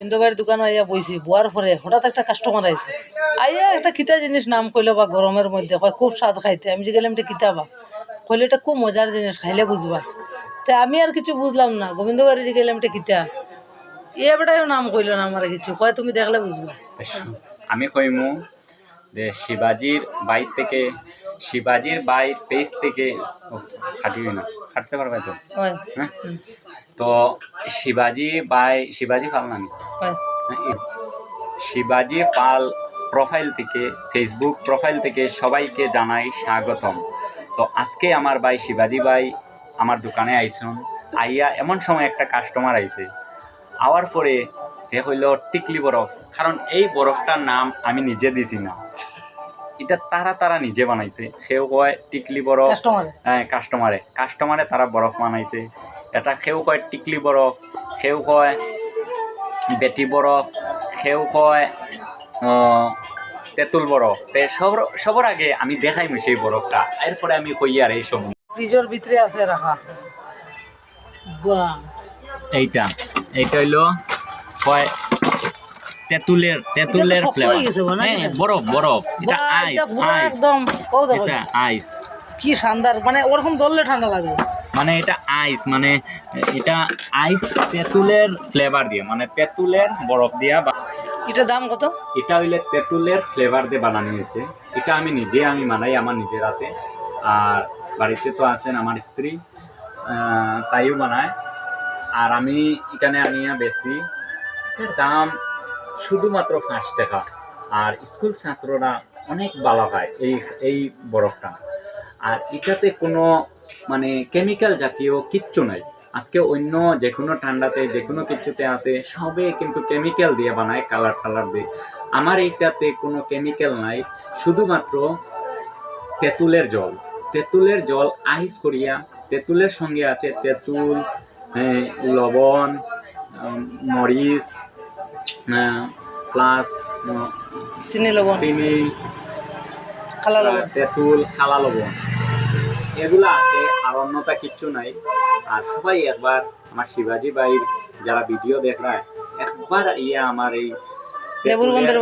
ইন্দোবাইয়ের দোকান আইয়া বইছি বোয়ার পরে হঠাৎ একটা কাস্টমার আইছে আইয়া একটা কিতা জিনিস নাম কইলো বা গরমের মধ্যে কয় খুব স্বাদ খাইতে আমি যে গেলাম এটা কিতা বা? কইলে এটা খুব মজার জিনিস খাইলে বুঝবা। তে আমি আর কিছু বুঝলাম না গোবিন্দ বাড়ি যে গেলাম এটা কিতা। এ বেটাও নাম কইলো না আমার কিছু কয় তুমি দেখলে বুঝবা। আমি কইমু যে শিবাজির বাইর থেকে শিবাজির বাইর পেজ থেকে খাটিবি না খাটতে পারবে তো হয়। তো শিবাজি বাই শিবাজি পাল নানি এই শিবাজি পাল প্রোফাইল থেকে ফেসবুক প্রোফাইল থেকে সবাইকে জানাই স্বাগতম। তো আজকে আমার ভাই শিবাজি ভাই আমার দোকানে আইসুন আইয়া এমন সময় একটা কাস্টমার আইছে। আওয়ার পরে এ হইল টিকলি বরফ কারণ এই বরফটার নাম আমি নিজে দিছি না। এটা তারা তারা নিজে বানাইছে সেও কয় টিকলি বরফ। হ্যাঁ কাস্টমারে কাস্টমারে তারা বরফ বানাইছে। এটা সেও কয় টিকলি বরফ সেও কয় বেটি বরফ সেও কয় তেঁতুল বরফ তে সবর সবার আগে আমি দেখাইমু সেই বরফটা এরপরে আমি কই আর এই সব ফ্রিজের ভিতরে আছে রাখা এইটা এইটা হইল কয় তেঁতুলের তেঁতুলের ফ্লেভার? বরফ বরফ এটা আইস আইস একদম আইস কি শানদার মানে ওরকম ধরলে ঠান্ডা লাগবে মানে এটা আইস মানে এটা আইস তেঁতুলের ফ্লেভার দিয়ে মানে তেঁতুলের বরফ দিয়া বা- এটা দাম কত? এটা হইলে তেঁতুলের ফ্লেভার দিয়ে বানানো হয়েছে। এটা আমি নিজে আমি বানাই আমার নিজের হাতে। আর বাড়িতে তো আছেন আমার স্ত্রী তাইও বানায়। আর আমি এখানে আনিয়া বেশি এটার দাম শুধুমাত্র পাঁচ টাকা। আর স্কুল ছাত্ররা অনেক ভালো পায় এই এই বরফটা। আর এটাতে কোনো মানে কেমিক্যাল জাতীয় কিচ্ছু নাই। আজকে অন্য যে কোনো ঠান্ডাতে যে কোনো কিছুতে আছে সবে কিন্তু কেমিক্যাল দিয়ে বানায় কালার টালার দিয়ে। আমার এইটাতে কোনো কেমিক্যাল নাই শুধুমাত্র তেঁতুলের জল। তেঁতুলের জল আইস করিয়া তেঁতুলের সঙ্গে আছে তেঁতুল লবণ মরিচ প্লাস চিনি লবণ। চিনি তেঁতুল খালা লবণ। এগুলো আছে আর অন্যটা কিচ্ছু নাই। আর সবাই একবার আমার শিবাজি ভাইয়ের যারা ভিডিও দেখায় একবার ইয়া আমার এই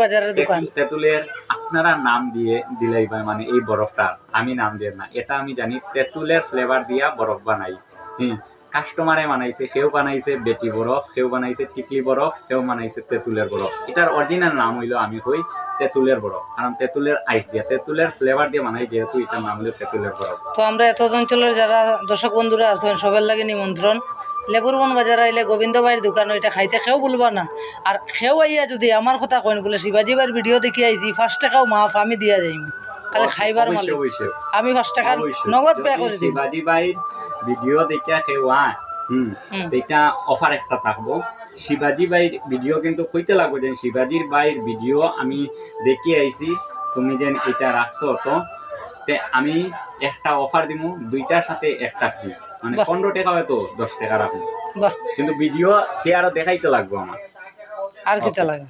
বাজারের দোকান। তেঁতুলের আপনারা নাম দিয়ে দিলেই ভাই মানে এই বরফটা আমি নাম দিয়ে না এটা আমি জানি তেঁতুলের ফ্লেভার দিয়া বরফ বানাই। হুম। কাস্টমারে বানাইছে, সেও বানাইছে বেটি বরফ সেও বানাইছে টিকলি বরফ সেও বানাইছে তেঁতুলের বরফ এটার অরিজিনাল নাম হইল আমি কই তেঁতুলের বরফ কারণ তেঁতুলের আইস দিয়া, তেঁতুলের ফ্লেভার দিয়ে বানাই, যেহেতু এটার নাম হলো তেঁতুলের বরফ তো আমরা এত অঞ্চলের যারা দর্শক বন্ধুরা আছেন, সবার লাগে নিমন্ত্রণ। লেবুরবন বাজার আইলে গোবিন্দ ভাইয়ের দোকান, ওইটা খাইতে খেও বলবা না। আর খেও আইয়া যদি আমার কথা কইন, বলে শিবাজি ভাইয়ের ভিডিও দেখি আইছি, পাঁচ টাকাও মাফ, আমি দিয়া যাইম। খালি খাইবার আমি পাঁচ নগদ পে করে দিই ভাইয়ের ভিডিও দেখিয়া হুম। এটা অফার একটা থাকব। শিবাজি ভাইয়ের ভিডিও কিন্তু কইতে লাগবো যে শিবাজির ভাইয়ের ভিডিও আমি দেখি আইছি তুমি যেন এটা রাখছো তো তে আমি একটা অফার দিব দুইটার সাথে একটা ফ্রি মানে। পনেরো টাকা হয়তো দশ টাকা রাখব কিন্তু ভিডিও শেয়ারও দেখাইতে লাগবো আমার আর কিতা লাগে?